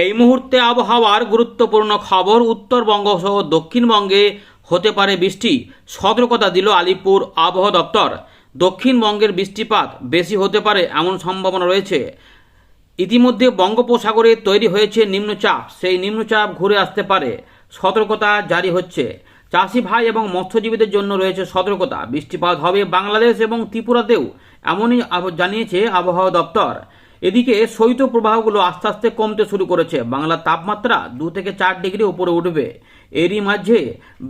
এই মুহূর্তে আবহাওয়ার গুরুত্বপূর্ণ খবর উত্তরবঙ্গ সহ দক্ষিণবঙ্গে হতে পারে বৃষ্টি। সতর্কতা দিল আলিপুর আবহাওয়া দপ্তর। দক্ষিণবঙ্গের বৃষ্টিপাত বেশি হতে পারে এমন সম্ভাবনা রয়েছে। ইতিমধ্যে বঙ্গোপসাগরে তৈরি হয়েছে নিম্নচাপ। সেই নিম্নচাপ ঘুরে আসতে পারে। সতর্কতা জারি হচ্ছে। চাষি ভাই এবং মৎস্যজীবীদের জন্য রয়েছে সতর্কতা। বৃষ্টিপাত হবে বাংলাদেশ এবং ত্রিপুরাতেও, এমনই জানিয়েছে আবহাওয়া দপ্তর। এদিকে শৈত্য প্রবাহগুলো আস্তে আস্তে কমতে শুরু করেছে। বাংলার তাপমাত্রা দু থেকে চার ডিগ্রি উপরে উঠবে। এরই মাঝে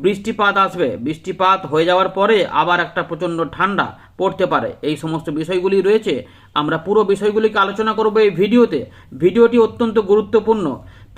বৃষ্টিপাত আসবে। বৃষ্টিপাত হয়ে যাওয়ার পরে আবার একটা প্রচণ্ড ঠান্ডা পড়তে পারে। এই সমস্ত বিষয়গুলি রয়েছে। আমরা পুরো বিষয়গুলিকে আলোচনা করব এই ভিডিওতে। ভিডিওটি অত্যন্ত গুরুত্বপূর্ণ।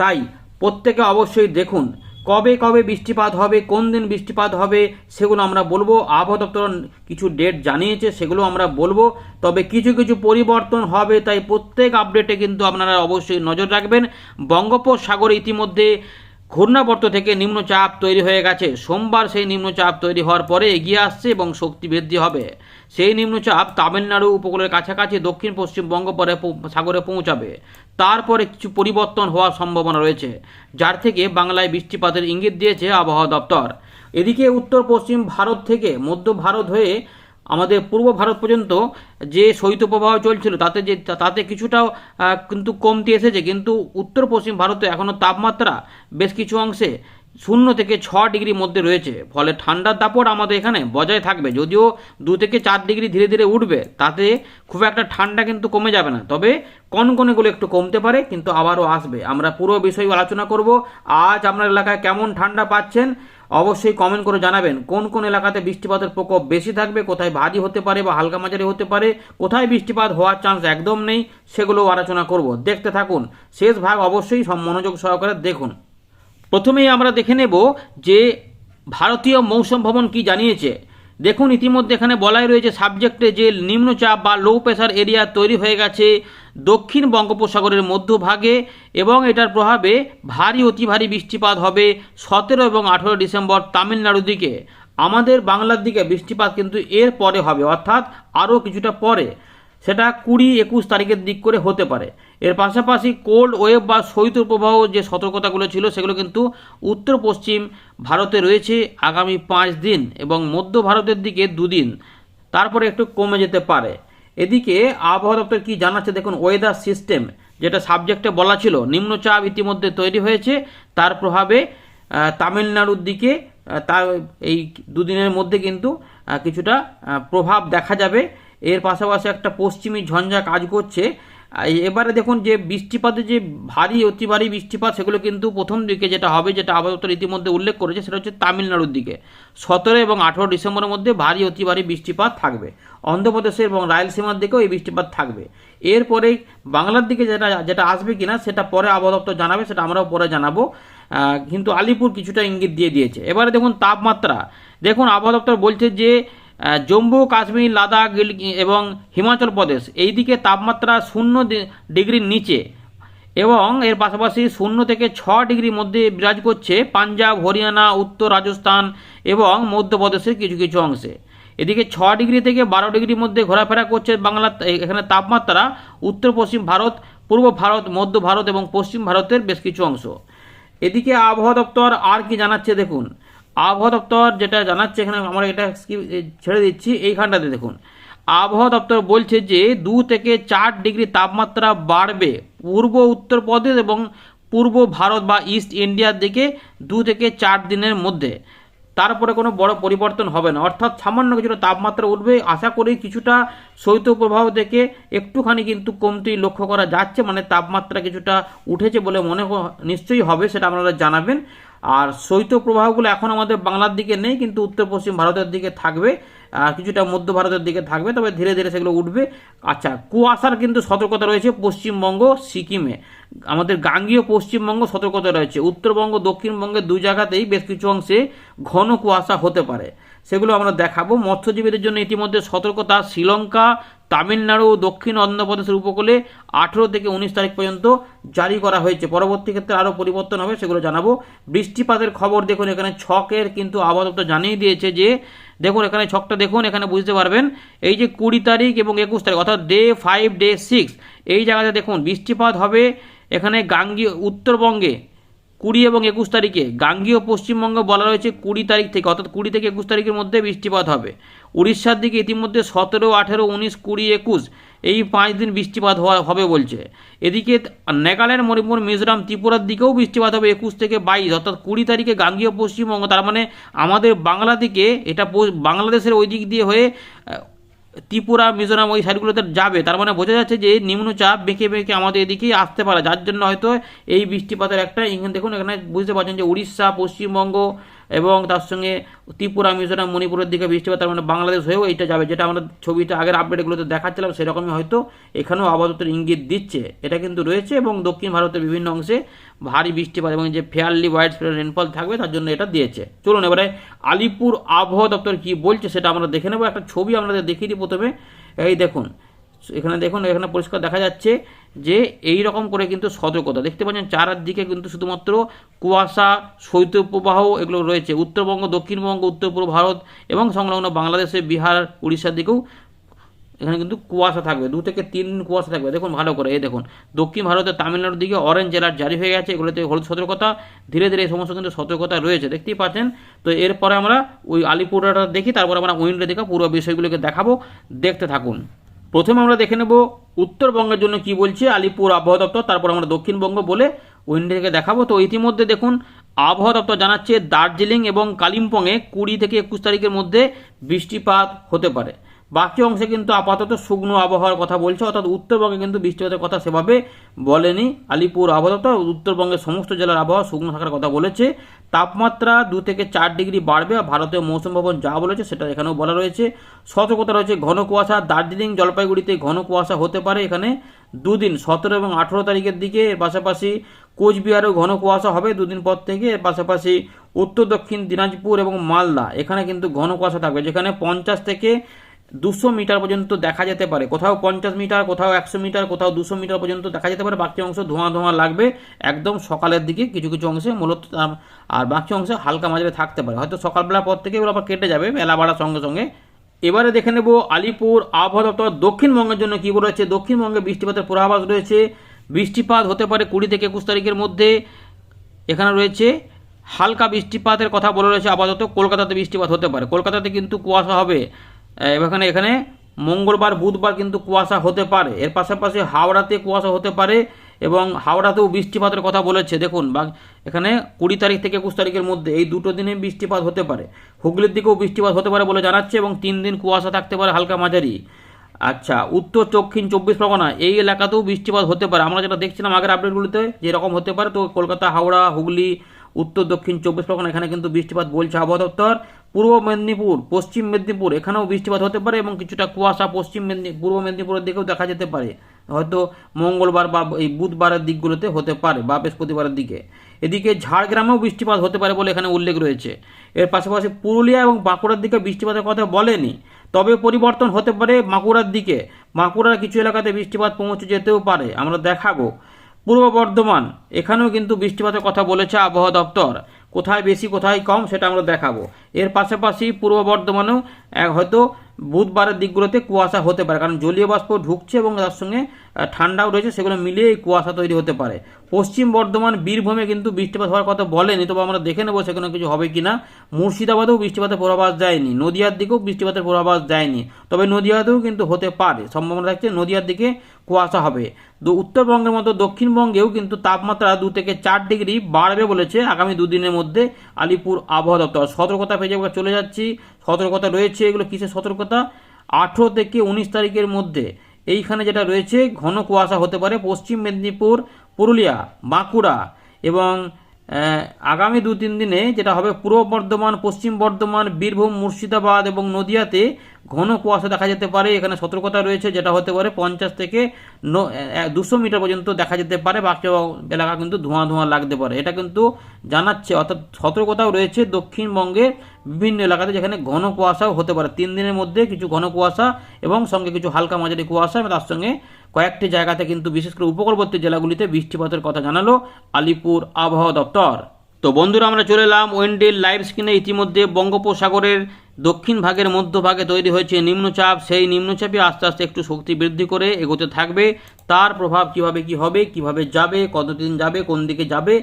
তাই প্রত্যেকে অবশ্যই দেখুন। কবে কবে বৃষ্টিপাত হবে, কোন দিন বৃষ্টিপাত হবে, সেগুলো আমরা বলব। আবহাওয়া দপ্তর কিছু ডেট জানিয়েছে, সেগুলো আমরা বলব। তবে কিছু কিছু পরিবর্তন হবে, তাই প্রত্যেক আপডেটে কিন্তু আপনারা অবশ্যই নজর রাখবেন। বঙ্গোপসাগরে ইতিমধ্যে ঘূর্ণাবর্ত থেকে নিম্নচাপ তৈরি হয়ে গেছে। সোমবার সেই নিম্নচাপ তৈরি হওয়ার পরে এগিয়ে আসছে এবং শক্তি বৃদ্ধি হবে। সেই নিম্নচাপ তামিলনাড়ু উপকূলের কাছাকাছি দক্ষিণ পশ্চিম বঙ্গোপরে সাগরে পৌঁছাবে। তারপরে কিছু পরিবর্তন হওয়ার সম্ভাবনা রয়েছে, যার থেকে বাংলায় বৃষ্টিপাতের ইঙ্গিত দিয়েছে আবহাওয়া দপ্তর। এদিকে উত্তর, পশ্চিম ভারত থেকে মধ্য ভারত হয়ে আমাদের পূর্ব ভারত পর্যন্ত যে শৈত্যপ্রবাহ চলছিল, তাতে যে, তাতে কিছুটাও কিন্তু কমতি এসেছে। কিন্তু উত্তর, পশ্চিম ভারতে এখনও তাপমাত্রা বেশ কিছু অংশে শূন্য থেকে ছ ডিগ্রির মধ্যে রয়েছে। ফলে ঠান্ডার দাপট আমাদের এখানে বজায় থাকবে। যদিও দু থেকে চার ডিগ্রি ধীরে ধীরে উঠবে, তাতে খুব একটা ঠান্ডা কিন্তু কমে যাবে না। তবে কনকনেগুলো একটু কমতে পারে, কিন্তু আবারও আসবে। আমরা পুরো বিষয় আলোচনা করব। আজ আপনার এলাকায় কেমন ঠান্ডা পাচ্ছেন, অবশ্যই কমেন্ট করে জানাবেন। কোন কোন এলাকাতে বৃষ্টিপাতের প্রকোপ বেশি থাকবে, কোথায় ভারী হতে পারে বা হালকা মাঝারি হতে পারে, কোথায় বৃষ্টিপাত হওয়ার চান্স একদম নেই সেগুলো আলোচনা করব। দেখতে থাকুন। শেষ ভাগ অবশ্যই সব মনোযোগ সহকারে দেখুন। প্রথমেই আমরা দেখে নেব যে ভারতীয় মৌসুম ভবন কি জানিয়েছে। দেখুন, ইতিমধ্যে এখানে বলাই রয়েছে সাবজেক্টে যে নিম্নচাপ বা লো প্রেশার এরিয়া তৈরি হয়ে গেছে দক্ষিণ বঙ্গোপসাগরের মধ্যভাগে এবং এটার প্রভাবে ভারী, অতি ভারী বৃষ্টিপাত হবে সতেরো এবং আঠেরো ডিসেম্বর তামিলনাড়ুর দিকে। আমাদের বাংলার দিকে বৃষ্টিপাত কিন্তু এর পরে হবে, অর্থাৎ আরও কিছুটা পরে। সেটা কুড়ি, একুশ তারিখের দিক করে হতে পারে। এর পাশাপাশি কোল্ড ওয়েভ বা শৈত্য প্রবাহ যে সতর্কতাগুলো ছিল, সেগুলো কিন্তু উত্তর পশ্চিম ভারতে রয়েছে আগামী পাঁচ দিন এবং মধ্য ভারতের দিকে দুদিন। তারপরে একটু কমে যেতে পারে। এদিকে আবহাওয়া দপ্তর কি জানাচ্ছে দেখুন ওয়েদার সিস্টেম যেটা সাবজেক্টে বলা ছিল, নিম্নচাপ ইতিমধ্যে তৈরি হয়েছে। তার প্রভাবে তামিলনাড়ুর দিকে তার এই দুদিনের মধ্যে কিন্তু কিছুটা প্রভাব দেখা যাবে। এর পাশাপাশি একটা পশ্চিমী ঝঞ্ঝা কাজ করছে। এবারে দেখুন যে বৃষ্টিপাতে যে ভারী, অতি ভারী বৃষ্টিপাত, সেগুলো কিন্তু প্রথম দিকে যেটা হবে, যেটা দপ্তর ইতিমধ্যে উল্লেখ করেছে, সেটা হচ্ছে তামিলনাড়ুর দিকে। সতেরো এবং আঠেরো ডিসেম্বরের মধ্যে ভারী, অতি ভারী বৃষ্টিপাত থাকবে। অন্ধ্রপ্রদেশে এবং রায়লসীমার দিকেও এই বৃষ্টিপাত থাকবে। এরপরেই বাংলার দিকে যেটা যেটা আসবে কিনা, সেটা পরে আবহাওয়া দপ্তর জানাবে, সেটা আমরাও পরে জানাব। কিন্তু আলিপুর কিছুটা ইঙ্গিত দিয়ে দিয়েছে। এবারে দেখুন তাপমাত্রা। দেখুন আবহাওয়া দপ্তর বলছে যে জম্মু, কাশ্মীর, লাদাখ এবং হিমাচল প্রদেশ। এই দিকে তাপমাত্রা শূন্য ডিগ্রির নিচে এবং এর পাশাপাশি শূন্য থেকে ছ ডিগ্রির মধ্যে বিরাজ করছে পাঞ্জাব, হরিয়ানা, উত্তর রাজস্থান এবং মধ্যপ্রদেশের কিছু কিছু অংশে। এদিকে ছ ডিগ্রি থেকে বারো ডিগ্রির মধ্যে ঘোরাফেরা করছে বাংলা এখানে তাপমাত্রা উত্তর, পশ্চিম ভারত, পূর্ব ভারত, মধ্য ভারত এবং পশ্চিম ভারতের বেশ কিছু অংশ। এদিকে আবহাওয়া দপ্তর আর কি জানাচ্ছে দেখুন আবহাওয়া দপ্তর যেটা জানাচ্ছে এখানে আমরা এটা ছেড়ে দিচ্ছি, এইখানটাতে দেখুন। আবহাওয়া দপ্তর বলছে যে দু থেকে চার ডিগ্রি তাপমাত্রা বাড়বে পূর্ব উত্তরপ্রদেশ এবং পূর্ব ভারত বা ইস্ট ইন্ডিয়ার দিকে দু থেকে চার দিনের মধ্যে। তারপরে কোনো বড় পরিবর্তন হবে না। অর্থাৎ সামান্য কিছুটা তাপমাত্রা উঠবে, আশা করি কিছুটা শৈত্য প্রবাহ থেকে একটুখানি কিন্তু কমতি লক্ষ্য করা যাচ্ছে মানে তাপমাত্রা কিছুটা উঠেছে বলে মনে নিশ্চয়ই হবে সেটা আপনারা জানাবেন। আর শৈত্য প্রবাহগুলো এখন আমাদের বাংলার দিকে নেই, কিন্তু উত্তর পশ্চিম ভারতের দিকে থাকবে আর কিছুটা মধ্য ভারতের দিকে থাকবে, তবে ধীরে ধীরে সেগুলো উঠবে। আচ্ছা কুয়াশার কিন্তু সতর্কতা রয়েছে পশ্চিমবঙ্গ, সিকিমে। আমাদের গাঙ্গীয় পশ্চিমবঙ্গ সতর্কতা রয়েছে, উত্তরবঙ্গ, দক্ষিণবঙ্গের দুই জায়গাতেই বেশ কিছু অংশে ঘন কুয়াশা হতে পারে। সেগুলো আমরা দেখাবো। মৎস্যজীবীদের জন্য ইতিমধ্যে সতর্কতা। শ্রীলঙ্কা, তামিলনাড়ু ও দক্ষিণ অন্ধ্রপ্রদেশের উপকূলে আঠেরো থেকে উনিশ তারিখ পর্যন্ত জারি করা হয়েছে। পরবর্তী ক্ষেত্রে আরও পরিবর্তন হবে, সেগুলো জানাব। বৃষ্টিপাতের খবর দেখুন, এখানে ছকের কিন্তু আবহাওয়া জানিয়ে দিয়েছে যে, দেখুন, এখানে ছকটা দেখুন, এখানে বুঝতে পারবেন। এই যে কুড়ি তারিখ এবং একুশ তারিখ, অর্থাৎ ডে ফাইভ, ডে সিক্স, এই জায়গাতে দেখুন বৃষ্টিপাত হবে। এখানে গাঙ্গীয় উত্তরবঙ্গে কুড়ি এবং একুশ তারিখে। গাঙ্গীয় পশ্চিমবঙ্গ বলা রয়েছে কুড়ি তারিখ থেকে, অর্থাৎ কুড়ি থেকে একুশ তারিখের মধ্যে বৃষ্টিপাত হবে। উড়িষ্যার দিকে ইতিমধ্যে সতেরো, আঠেরো, উনিশ, কুড়ি, একুশ এই পাঁচ দিন বৃষ্টিপাত হওয়া, হবে বলছে। এদিকে নাগাল্যান্ড মণিপুর, মিজোরাম, ত্রিপুরার দিকেও বৃষ্টিপাত হবে একুশ থেকে বাইশ, অর্থাৎ কুড়ি তারিখে গাঙ্গীয় পশ্চিমবঙ্গ, তার মানে আমাদের বাংলা দিকে, এটা বাংলাদেশের ওই দিক দিয়ে হয়ে ত্রিপুরা, মিজোরাম ওই সাইডগুলোতে যাবে। তার মানে বোঝা যাচ্ছে যে নিম্নচাপ বেঁকে বেঁকে আমাদের এদিকেই আসতে পারে। যার জন্য হয়তো এই বৃষ্টিপাতের একটা এখানে দেখুন, এখানে বুঝতে পারছেন যে উড়িষ্যা, পশ্চিমবঙ্গ এবং তার সঙ্গে ত্রিপুরা, মিজোরাম, মণিপুরের দিকে বৃষ্টিপাত, তার মানে বাংলাদেশ হয়েও এইটা যাবে। যেটা আমরা ছবিটা আগের আপডেটগুলোতে দেখাচ্ছিলাম, সেরকমই হয়তো এখানেও আপাতত ইঙ্গিত দিচ্ছে। এটা কিন্তু রয়েছে এবং দক্ষিণ ভারতের বিভিন্ন অংশে ভারী বৃষ্টিপাত এবং যে ফেয়ারলি ওয়াইড স্প্রেড রেনফল থাকবে, তার জন্য এটা দিয়েছে। চলুন এবারে আলিপুর আবহাওয়া দপ্তর কি বলছে সেটা আমরা দেখে নেব। একটা ছবি আপনাদের দেখিয়ে দিই প্রথমে। এই দেখুন, এখানে দেখুন, এখানে পরিষ্কার দেখা যাচ্ছে যে এই রকম করে কিন্তু সতর্কতা। দেখতে পাচ্ছেন চারদিকে কিন্তু শুধুমাত্র কুয়াশা, শৈত্যপ্রবাহ এগুলো রয়েছে। উত্তরবঙ্গ, দক্ষিণবঙ্গ, উত্তর পূর্ব ভারত এবং সংলগ্ন বাংলাদেশে, বিহার, উড়িষ্যার দিকেও এখানে কিন্তু কুয়াশা থাকবে, দু থেকে তিন দিন কুয়াশা থাকবে। দেখুন ভালো করে, এই দেখুন। দক্ষিণ ভারতের তামিলনাড়ুর দিকে অরেঞ্জ জেলার জারি হয়ে গেছে, এগুলোতে হলুদ সতর্কতা। ধীরে ধীরে এই সমস্ত কিন্তু সতর্কতা রয়েছে, দেখতেই পাচ্ছেন? তো এরপরে আমরা ওই আলিপুরটা দেখি, তারপর আমরা উইন্ডে দেখা পুরো বিষয়গুলোকে দেখাবো, দেখতে থাকুন। প্রথমে আমরা দেখে নেব উত্তরবঙ্গের জন্য কি বলছে আলিপুর আবহাওয়া দপ্তর, তারপর আমরা দক্ষিণবঙ্গ বলে উইন্ডে থেকে দেখাবো। তো ইতিমধ্যে দেখুন, আবহাওয়া দপ্তর জানাচ্ছে দার্জিলিং এবং কালিম্পংয়ে কুড়ি থেকে একুশ তারিখের মধ্যে বৃষ্টিপাত হতে পারে। বাকি অংশে কিন্তু আপাতত শুকনো আবহাওয়ার কথা বলছে, অর্থাৎ উত্তরবঙ্গে কিন্তু বৃষ্টিপাতের কথা সেভাবে বলেনি। আলিপুর আপাতত উত্তরবঙ্গের সমস্ত জেলার আবহাওয়া শুকনো থাকার কথা বলেছে। তাপমাত্রা দু থেকে চার ডিগ্রি বাড়বে আর ভারতীয় মৌসুম ভবন যা বলেছে সেটা এখানেও বলা রয়েছে। সতর্কতা রয়েছে ঘন কুয়াশা। দার্জিলিং জলপাইগুড়িতে ঘন কুয়াশা হতে পারে এখানে দুদিন, সতেরো এবং আঠেরো তারিখের দিকে। এর পাশাপাশি কোচবিহারেও ঘন কুয়াশা হবে দুদিন পর থেকে। এর পাশাপাশি উত্তর দক্ষিণ দিনাজপুর এবং মালদা, এখানে কিন্তু ঘন কুয়াশা থাকবে, যেখানে পঞ্চাশ থেকে দুশো মিটার পর্যন্ত দেখা যেতে পারে। কোথাও পঞ্চাশ মিটার, কোথাও একশো মিটার, কোথাও দুশো মিটার পর্যন্ত দেখা যেতে পারে। বাকি অংশ ধোঁয়া ধোঁয়া লাগবে। একদম সকালের দিকে কিছু কিছু অংশে মূলত আর বাকি অংশে হালকা মাঝারে থাকতে পারে। হয়তো সকালবেলার পর থেকে এগুলো আবার কেটে যাবে মেলা বাড়ার সঙ্গে সঙ্গে। এবারে দেখে নেব আলিপুর আবহাওয়া দপ্তর দক্ষিণবঙ্গের জন্য কী বলেছে। দক্ষিণবঙ্গে বৃষ্টিপাতের পূর্বাভাস রয়েছে। বৃষ্টিপাত হতে পারে কুড়ি থেকে একুশ তারিখের মধ্যে। এখানে রয়েছে হালকা বৃষ্টিপাতের কথা বলে রয়েছে আপাতত। কলকাতাতে বৃষ্টিপাত হতে পারে। কলকাতাতে কিন্তু কুয়াশা হবে। এখানে এখানে মঙ্গলবার, বুধবার কিন্তু কুয়াশা হতে পারে। এর পাশাপাশি হাওড়াতে কুয়াশা হতে পারে এবং হাওড়াতেও বৃষ্টিপাতের কথা বলেছে। দেখুন, বা এখানে কুড়ি তারিখ থেকে একুশ তারিখের মধ্যে এই দুটো দিনে বৃষ্টিপাত হতে পারে। হুগলির দিকেও বৃষ্টিপাত হতে পারে বলে জানাচ্ছে এবং তিন দিন কুয়াশা থাকতে পারে হালকা মাঝারি। আচ্ছা উত্তর, দক্ষিণ, চব্বিশ পরগনা, এই এলাকাতেও বৃষ্টিপাত হতে পারে। আমরা যেটা দেখছিলাম আগের আপডেটগুলিতে যেরকম হতে পারে, তো কলকাতা, হাওড়া, হুগলি, উত্তর, দক্ষিণ, চব্বিশ পরগনা, এখানে কিন্তু বৃষ্টিপাত বলছে আবহাওয়া দপ্তর। পূর্ব মেদিনীপুর, পশ্চিম মেদিনীপুর, এখানেও বৃষ্টিপাত হতে পারে এবং কিছুটা কুয়াশা পশ্চিম মেদিনী, পূর্ব মেদিনীপুরের দিকেও দেখা যেতে পারে। হয়তো মঙ্গলবার বা এই বুধবারের দিকগুলোতে হতে পারে বা বৃহস্পতিবারের দিকে। এদিকে ঝাড়গ্রামেও বৃষ্টিপাত হতে পারে বলে এখানে উল্লেখ রয়েছে। এর পাশাপাশি পুরুলিয়া এবং বাঁকুড়ার দিকে বৃষ্টিপাতের কথা বলেনি। তবে পরিবর্তন হতে পারে বাঁকুড়ার দিকে। বাঁকুড়ার কিছু এলাকাতে বৃষ্টিপাত পৌঁছে যেতেও পারে। আমরা দেখাবো। পূর্ব বর্ধমান, এখানেও কিন্তু বৃষ্টিপাতের কথা বলেছে আবহাওয়া দপ্তর। কোথায় বেশি, কোথায় কম, সেটা আমরা দেখাবো। এর পাশাপাশি পূর্ব বর্ধমানেও হয়তো বুধবারের দিকগুলোতে কুয়াশা হতে পারে, কারণ জলীয় বাষ্প ঢুকছে এবং তার সঙ্গে ঠান্ডাও রয়েছে, সেগুলো মিলিয়ে কুয়াশা তৈরি হতে পারে। পশ্চিম বর্ধমান, বীরভূমে কিন্তু বৃষ্টিপাত হওয়ার কথা বলেনি, তবে আমরা দেখে নেব সেখানে কিছু হবে কিনা। মুর্শিদাবাদেও বৃষ্টিপাতের পূর্বাভাস দেয়নি নদিয়ার দিকেও বৃষ্টিপাতের পূর্বাভাস যায়নি। তবে নদিয়াতেও কিন্তু হতে পারে, সম্ভাবনা থাকছে নদিয়ার দিকে কুয়াশা হবে। উত্তরবঙ্গের মতো দক্ষিণবঙ্গেও কিন্তু তাপমাত্রা দু থেকে চার ডিগ্রি বাড়বে বলেছে আগামী দুদিনের মধ্যে আলিপুর আবহাওয়া দপ্তর। সতর্কতা পেজে চলে যাচ্ছি, সতর্কতা রয়েছে, এগুলো কিসের সতর্কতা? আঠেরো থেকে উনিশ তারিখের মধ্যে এইখানে যেটা রয়েছে ঘন কুয়াশা হতে পারে পশ্চিম মেদিনীপুর পুরুলিয়া বাঁকুড়া এবং আগামী দু তিন দিনে যেটা হবে পূর্ব বর্ধমান, পশ্চিম বর্ধমান, বীরভূম, মুর্শিদাবাদ এবং নদিয়াতে ঘন কুয়াশা দেখা যেতে পারে। এখানে সতর্কতা রয়েছে, যেটা হতে পারে পঞ্চাশ থেকে দুশো মিটার পর্যন্ত দেখা যেতে পারে। বাকি এলাকা কিন্তু ধোঁয়া ধোঁয়া লাগতে পারে। এটা কিন্তু জানাচ্ছে, অর্থাৎ সতর্কতাও রয়েছে দক্ষিণবঙ্গের বিভিন্ন এলাকাতে, যেখানে ঘন কুয়াশাও হতে পারে। তিন দিনের মধ্যে কিছু ঘন কুয়াশা এবং সঙ্গে কিছু হালকা মাঝারি কুয়াশা এবং তার সঙ্গে কয়েকটি জায়গাতে কিন্তু বিশেষ করে উপকূলবর্তী জেলাগুলিতে বৃষ্টিপাতের কথা জানালো আলিপুর আবহাওয়া দপ্তর। তো বন্ধুরা, আমরা চলে এলাম ওয়েন্ডেল লাইভ স্ক্রিনে। ইতিমধ্যে বঙ্গোপসাগরের দক্ষিণ ভাগের মধ্যভাগে তৈরি হয়েছে নিম্নচাপ। সেই নিম্নচাপই আস্তে আস্তে একটু শক্তি বৃদ্ধি করে এগোতে থাকবে। তার প্রভাব কীভাবে কি হবে, কীভাবে যাবে, কতদিন যাবে, কোন দিকে যাবে,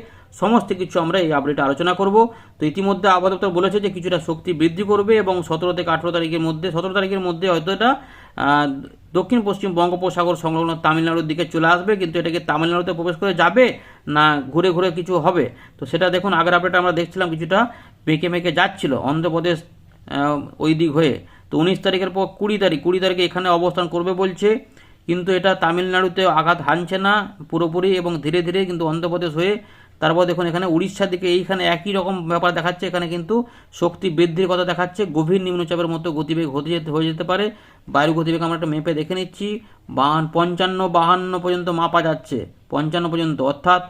সমস্ত কিছু আমরা এই আপডেটে আলোচনা করব। তো ইতিমধ্যে আবহাওয়া দপ্তর বলেছে যে কিছুটা শক্তি বৃদ্ধি করবে এবং সতেরো থেকে আঠেরো তারিখের মধ্যে, সতেরো তারিখের মধ্যে হয়তো এটা দক্ষিণ, পশ্চিম বঙ্গোপসাগর সংলগ্ন তামিলনাড়ুর দিকে চলে আসবে, কিন্তু এটাকে তামিলনাড়ুতে প্রবেশ করে যাবে না ঘুরে ঘুরে কিছু হবে? তো সেটা দেখুন, আগের আপডেটে আমরা দেখছিলাম কিছুটা মেকে মেকে যাচ্ছিল অন্ধ্রপ্রদেশ ওই দিক হয়ে। তো উনিশ তারিখের পর কুড়ি তারিখ, কুড়ি তারিখে এখানে অবস্থান করবে বলছে, কিন্তু এটা তামিলনাড়ুতে আঘাত হানছে না পুরোপুরি এবং ধীরে ধীরে কিন্তু অন্ধ্রপ্রদেশ হয়ে তারপর দেখুন এখানে উড়িষ্যার দিকে এইখানে একই রকম ব্যাপার দেখাচ্ছে, এখানে কিন্তু শক্তি বৃদ্ধির কথা দেখাচ্ছে, গভীর নিম্নচাপের মতো গতিবেগ হতে যেতে, হয়ে যেতে পারে। বায়ু গতিবেগ আমরা একটা মেপে দেখে নিচ্ছি বাহান পঞ্চান্ন বাহান্ন পর্যন্ত মাপা যাচ্ছে, পঞ্চান্ন পর্যন্ত, অর্থাৎ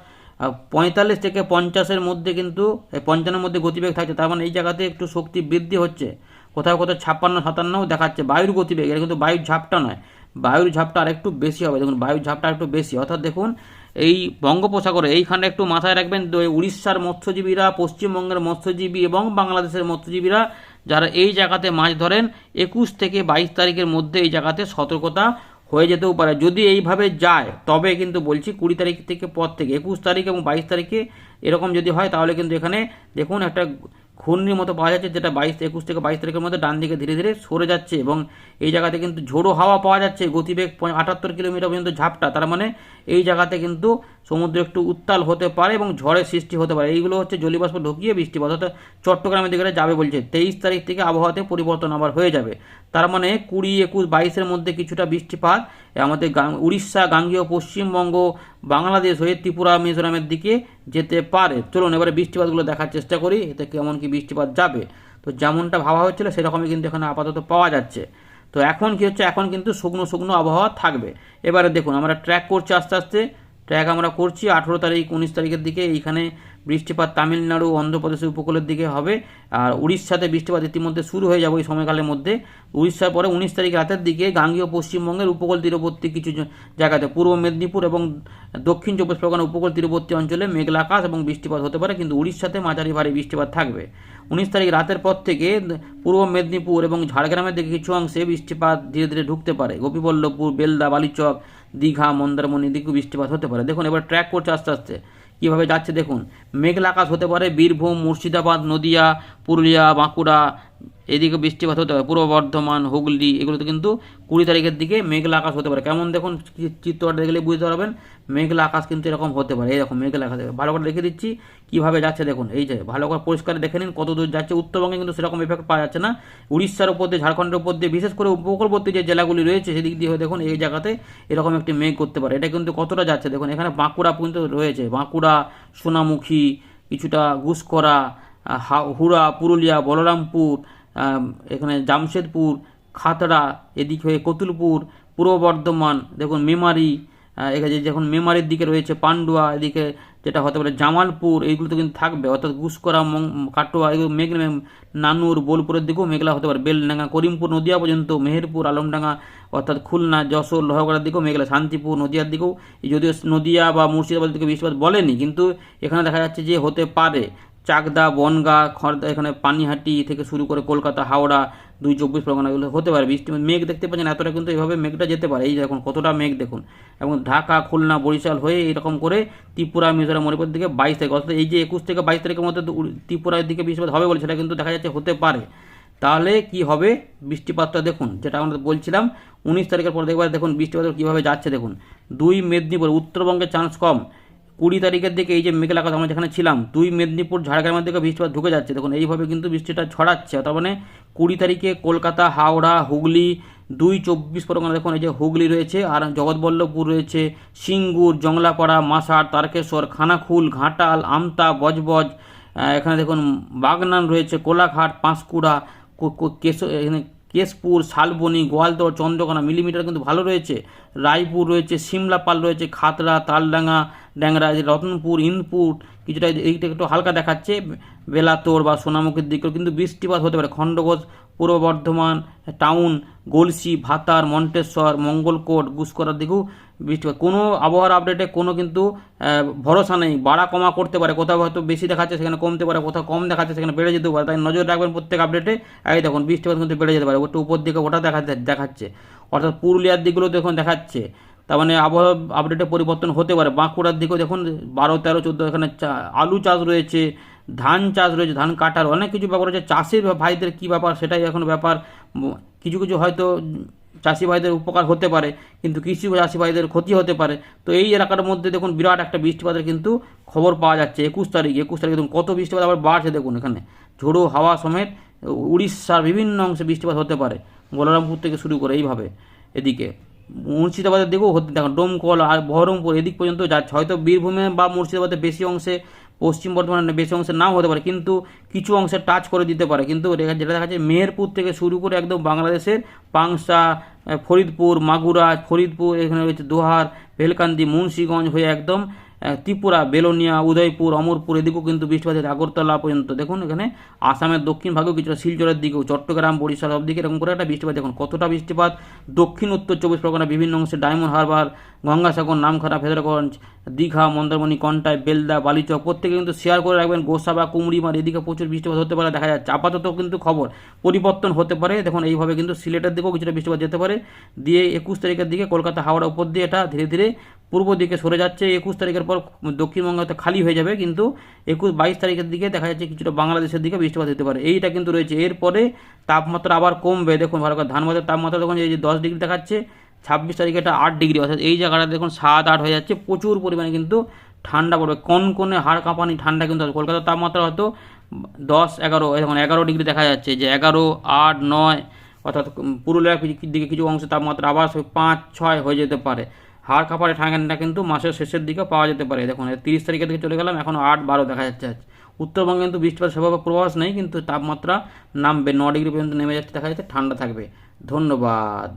পঁয়তাল্লিশ থেকে পঞ্চাশের মধ্যে কিন্তু, এই পঞ্চান্নের মধ্যে গতিবেগ থাকছে, তার মানে এই জায়গাতে একটু শক্তি বৃদ্ধি হচ্ছে। কোথাও কোথাও ছাপ্পান্ন, সাতান্নও দেখাচ্ছে, বায়ুর গতিবেগ, এটা কিন্তু বায়ুর ঝাপটা নয়, বায়ুর ঝাপটা আরেকটু বেশি হবে, দেখুন বায়ুর ঝাপটা একটু বেশি, অর্থাৎ দেখুন এই বঙ্গোপসাগরে। এইখানে একটু মাথায় রাখবেন উড়িষ্যার মৎস্যজীবীরা, পশ্চিমবঙ্গের মৎস্যজীবী এবং বাংলাদেশের মৎস্যজীবীরা যারা এই জায়গাতে মাছ ধরেন, একুশ থেকে বাইশ তারিখের মধ্যে এই জায়গাতে সতর্কতা হয়ে যেতেও পারে। যদি এইভাবে যায়, তবে কিন্তু বলছি কুড়ি তারিখ থেকে পর থেকে, একুশ তারিখ এবং বাইশ তারিখে এরকম যদি হয়, তাহলে কিন্তু এখানে দেখুন একটা ঘূর্ণির মতো পাওয়া যাচ্ছে, যেটা বাইশ একুশ থেকে বাইশ তারিখের মধ্যে ডান দিকে ধীরে ধীরে সরে যাচ্ছে এবং এই জায়গাতে কিন্তু ঝোড়ো হাওয়া পাওয়া যাচ্ছে, গতিবেগ আটাত্তর কিলোমিটার পর্যন্ত ঝাপটা। তার মানে এই জায়গাতে কিন্তু সমুদ্র একটু উত্তাল হতে পারে এবং ঝড়ের সৃষ্টি হতে পারে। এইগুলো হচ্ছে জলীয়বাষ্প ঢুকিয়ে বৃষ্টিপাত, অর্থাৎ চট্টগ্রামের দিকে যাবে বলছে। তেইশ তারিখ থেকে আবহাওয়াতে পরিবর্তন আবার হয়ে যাবে। তার মানে কুড়ি, একুশ, বাইশের মধ্যে কিছুটা বৃষ্টিপাত। আমাদের উড়িষ্যা, গাঙ্গীয়, পশ্চিমবঙ্গ, বাংলাদেশ হয়ে ত্রিপুরা, মিজোরামের দিকে যেতে পারে। চলুন এবারে বৃষ্টিপাতগুলো দেখার চেষ্টা করি, এতে কেমন কি বৃষ্টিপাত যাবে। তো যেমনটা ভাবা হচ্ছিল, সেরকমই কিন্তু এখানে আপাতত পাওয়া যাচ্ছে। তো এখন কি হচ্ছে? এখন কিন্তু শুকনো শুকনো আবহাওয়া থাকবে। এবারে দেখুন, আমরা ট্র্যাক করছি আস্তে আস্তে। ট্র্যাক আমরা করছি আঠেরো তারিখ উনিশ তারিখের দিকে এইখানে বৃষ্টিপাত তামিলনাড়ু অন্ধ্রপ্রদেশের উপকূলের দিকে হবে। আর উড়িষ্যাতে বৃষ্টিপাত ইতিমধ্যে শুরু হয়ে যাবে ওই সময়কালের মধ্যে। উড়িষ্যার পরে উনিশ তারিখ রাতের দিকে গাঙ্গীয় পশ্চিমবঙ্গের উপকূল তীরবর্তী কিছু জায়গাতে পূর্ব মেদিনীপুর এবং দক্ষিণ চব্বিশ পরগনা উপকূল তীরবর্তী অঞ্চলে মেঘলা আকাশ এবং বৃষ্টিপাত হতে পারে, কিন্তু উড়িষ্যাতে মাঝারি ভারী বৃষ্টিপাত থাকবে। উনিশ তারিখ রাতের পর থেকে পূর্ব মেদিনীপুর এবং ঝাড়গ্রামের দিকে কিছু অংশে বৃষ্টিপাত ধীরে ধীরে ঢুকতে পারে। গোপীবল্লভপুর, বেলদা, বালিচক, দীঘা, মন্দারমণি দিকেও বৃষ্টিপাত হতে পারে। দেখুন, এবার ট্র্যাক করছে আস্তে আস্তে। কীভাবে যাচ্ছে দেখুন। মেঘলা আকাশ হতে পারে বীরভূম মুর্শিদাবাদ নদিয়া পুরুলিয়া বাঁকুড়া এদিকে বৃষ্টিপাত হতে পারে, পূর্ব বর্ধমান, হুগলি, এগুলোতে কিন্তু কুড়ি তারিখের দিকে মেঘলা আকাশ হতে পারে। কেমন দেখুন চিত্রটা দেখলে বুঝতে পারবেন, মেঘলা আকাশ কিন্তু এরকম হতে পারে, এরকম মেঘলা আকাশ ভালো করে দেখে দিচ্ছি কীভাবে যাচ্ছে দেখুন, এই যে ভালো করে পরিষ্কার দেখে নিন কত দূর যাচ্ছে। উত্তরবঙ্গে কিন্তু সেরকম এফেক্ট পাওয়া যাচ্ছে না। উড়িষ্যার উপর দিয়ে, ঝাড়খণ্ডের উপর দিয়ে, বিশেষ করে উপকূলবর্তী যে জেলাগুলি রয়েছে সেদিক দিয়ে দেখুন এই জায়গাতে এরকম একটি মেঘ করতে পারে। এটা কিন্তু কতটা যাচ্ছে দেখুন, এখানে বাঁকুড়া পর্যন্ত রয়েছে। বাঁকুড়া, সোনামুখী, কিছুটা হা- হুড়া, পুরুলিয়া, বলরামপুর এখানে জামশেদপুর, খাতড়া, এদিক হয়ে কতুলপুর, পূর্ব বর্ধমান, দেখুন মেমারি এখানে যখন মেমারির দিকে রয়েছে পান্ডুয়া, এদিকে যেটা হতে পারে জামালপুর, এইগুলো তো কিন্তু থাকবে। অর্থাৎ গুসকরা মং- কাটোয়া, এগুলো মেঘ, নানুর, বোলপুরের দিকেও মেঘলা হতে পারে। বেলডাঙ্গা, করিমপুর, নদিয়া পর্যন্ত, মেহেরপুর, আলমডাঙ্গা, অর্থাৎ খুলনা, যশোর, লোহাগড়ার দিকেও মেঘলা, শান্তিপুর, নদিয়ার দিকেও, যদিও নদিয়া বা মুর্শিদাবাদের দিকে বৃষ্টিপাত বলেনি, কিন্তু এখানে দেখা যাচ্ছে যে হতে পারে। চাকদা, বনগা খড়দা এখানে পানিহাটি থেকে শুরু করে কলকাতা, হাওড়া, দুই চব্বিশ পরগনা এগুলো হতে পারে। বৃষ্টি মেঘ দেখতে পাচ্ছেন, এতটা কিন্তু এইভাবে মেঘটা যেতে পারে। এই দেখুন, কতটা মেঘ দেখুন। এবং ঢাকা, খুলনা, বরিশাল হয়ে এরকম করে ত্রিপুরা, মিজোরাম, মণিপুর দিকে বাইশ তারিখ। অর্থাৎ এই যে একুশ থেকে বাইশ তারিখের মধ্যে ত্রিপুরার দিকে বৃষ্টিপাত হবে বলে সেটা কিন্তু দেখা যাচ্ছে হতে পারে। তাহলে কি হবে? বৃষ্টিপাতটা দেখুন, যেটা আমরা বলছিলাম, উনিশ তারিখের পর দেখবার দেখুন বৃষ্টিপাত কীভাবে যাচ্ছে দেখুন। দুই মেদিনীপুর, উত্তরবঙ্গে চান্স কম। কুড়ি তারিখের দিকে এই যে মেঘলা আকাশ, আমরা যেখানে ছিলাম, দুই মেদিনীপুর, ঝাড়গ্রামের দিকে বৃষ্টিপাত ঢুকে যাচ্ছে। দেখুন, এইভাবে কিন্তু বৃষ্টিটা ছড়াচ্ছে। তার মানে কুড়ি তারিখে কলকাতা, হাওড়া, হুগলি, দুই চব্বিশ পরগনা, দেখুন, এই যে হুগলি রয়েছে, আর জগৎবল্লভপুর রয়েছে, সিঙ্গুর, জংলাপাড়া মাসার তারকেশ্বর, খানাখুল, ঘাটাল, আমতা, বজবজ এখানে দেখুন, বাগনান রয়েছে, কোলাঘাট, পাঁশকুড়া কেশ, এখানে কেশপুর, শালবনি গোয়ালদর চন্দ্রকোনা মিলিমিটার কিন্তু ভালো রয়েছে। রায়পুর রয়েছে সিমলাপাল রয়েছে, খাতড়া, তালডাঙ্গা, ড্যাংরা রতনপুর, ইন্দপুর, কিছুটা এইটা একটু হালকা দেখাচ্ছে। বেলাতোর বা সোনামুখীর দিকেও কিন্তু বৃষ্টিপাত হতে পারে। খণ্ডঘোষ পূর্ব বর্ধমান টাউন, গলসি, ভাতার, মন্টেশ্বর, মঙ্গলকোট, গুসকরার দিকেও বৃষ্টিপাত কোনো আবহাওয়ার আপডেটে কোনো কিন্তু ভরসা নেই। বাড়া কমা করতে পারে। কোথাও হয়তো বেশি দেখাচ্ছে, সেখানে কমতে পারে। কোথাও কম দেখাচ্ছে, সেখানে বেড়ে যেতে পারে। তাই নজর রাখবেন প্রত্যেক আপডেটে এই দেখুন, বৃষ্টিপাত কিন্তু বেড়ে যেতে পারে। একটু উপর দিকে ওটা দেখা দেখাচ্ছে। অর্থাৎ পুরুলিয়ার দিকগুলো দেখুন, দেখাচ্ছে। তার মানে আবহাওয়া আপডেটে পরিবর্তন হতে পারে। বাঁকুড়ার দিকেও দেখুন, বারো, তেরো, চোদ্দ, এখানে আলু চাষ রয়েছে, ধান চাষ রয়েছে, ধান কাটার অনেক কিছু ব্যাপার রয়েছে। চাষির ভাইদের কী ব্যাপার, সেটাই এখন ব্যাপার। কিছু কিছু হয়তো চাষি ভাইদের উপকার হতে পারে, কিন্তু কৃষি চাষি ভাইদের ক্ষতি হতে পারে। তো এই এলাকার মধ্যে দেখুন, বিরাট একটা বৃষ্টিপাতের কিন্তু খবর পাওয়া যাচ্ছে। একুশ তারিখ একুশ তারিখ দেখুন, কত বৃষ্টিপাত আবার বাড়ছে দেখুন এখানে। ঝোড়ো হাওয়া সমেত উড়িষ্যার বিভিন্ন অংশে বৃষ্টিপাত হতে পারে। বলরামপুর থেকে শুরু করে এইভাবে এদিকে। মুর্শিদাবাদের দিকেও হতে দেখো, ডোমকল আর বহরমপুর, এদিক পর্যন্ত যাচ্ছে হয়তো বীরভূমে বা মুর্শিদাবাদের বেশি অংশে, পশ্চিম বর্ধমানের বেশি অংশে নাও হতে পারে, কিন্তু কিছু অংশে টাচ করে দিতে পারে। কিন্তু যেটা দেখা যাচ্ছে মেহেরপুর থেকে শুরু করে একদম বাংলাদেশের পাংসা ফরিদপুর, মাগুরা, ফরিদপুর, এখানে রয়েছে দোহার, ভেলকান্দি, মুন্সিগঞ্জ হয়ে একদম ত্রিপুরা, বেলোনিয়া, উদয়পুর, অমরপুর এদিকেও কিন্তু বৃষ্টিপাত আগরতলা পর্যন্ত। দেখুন, এখানে আসামের দক্ষিণ ভাগেও কিছুটা শিলচরের দিকেও, চট্টগ্রাম, বরিশাল সব দিকে এরকম করে একটা বৃষ্টিপাত। দেখুন, কতটা বৃষ্টিপাত? দক্ষিণ, উত্তর চব্বিশ পরগনা, বিভিন্ন অংশে ডায়মন্ড হারবার, গঙ্গাসাগর, নামখানা, ফেদরগঞ্জ, দীঘা, মন্দারমণি, কন্টাই, বেলদা, বালিচক, প্রত্যেকে কিন্তু শেয়ার করে রাখবেন। গোসাবা কুমড়িমার এদিকে প্রচুর বৃষ্টিপাত হতে পারে, দেখা যাচ্ছে। আপাতত কিন্তু খবর পরিবর্তন হতে পারে। দেখুন, এইভাবে কিন্তু সিলেটের দিকেও কিছুটা বৃষ্টিপাত যেতে পারে। দিয়ে একুশ তারিখের দিকে কলকাতা হাওড়া উপর দিয়ে এটা ধীরে ধীরে পূর্ব দিকে সরে যাচ্ছে, একুশ তারিখের পর দক্ষিণবঙ্গ হয়তো খালি হয়ে যাবে, কিন্তু একুশ, বাইশ তারিখের দিকে দেখা যাচ্ছে কিছুটা বাংলাদেশের দিকে বৃষ্টিপাত হতে পারে। এইটা কিন্তু রয়েছে। এরপরে তাপমাত্রা আবার কমবে। দেখুন, ভালো করে ধানবাদের তাপমাত্রা দেখুন, এই যে দশ ডিগ্রি দেখাচ্ছে, ছাব্বিশ তারিখে এটা আট ডিগ্রি। অর্থাৎ এই জায়গাটা দেখুন, সাত আট হয়ে যাচ্ছে। প্রচুর পরিমাণে কিন্তু ঠান্ডা পড়বে। কনকনে হাড় কাঁপানি, ঠান্ডা কিন্তু। কলকাতার তাপমাত্রা হয়তো দশ, এগারো এখন এগারো ডিগ্রি দেখা যাচ্ছে। যে এগারো, আট, নয়, অর্থাৎ পুরুলিয়ার দিকে কিছু অংশে তাপমাত্রা আবার পাঁচ, ছয় হয়ে যেতে পারে। হাড় কাঁপারে ঠান্ডা কিন্তু মাসের শেষের দিকে পাওয়া যেতে পারে। দেখুন তিরিশ তারিখের দিকে চলে গেলাম, এখন আট বারো দেখা যাচ্ছে আজ। উত্তরবঙ্গে কিন্তু বৃষ্টিপাত সেভাবে প্রভাস নেই, কিন্তু তাপমাত্রা নামবে, ন ডিগ্রি পর্যন্ত নেমে যাচ্ছে, দেখা যাচ্ছে ঠান্ডা থাকবে। ধন্যবাদ।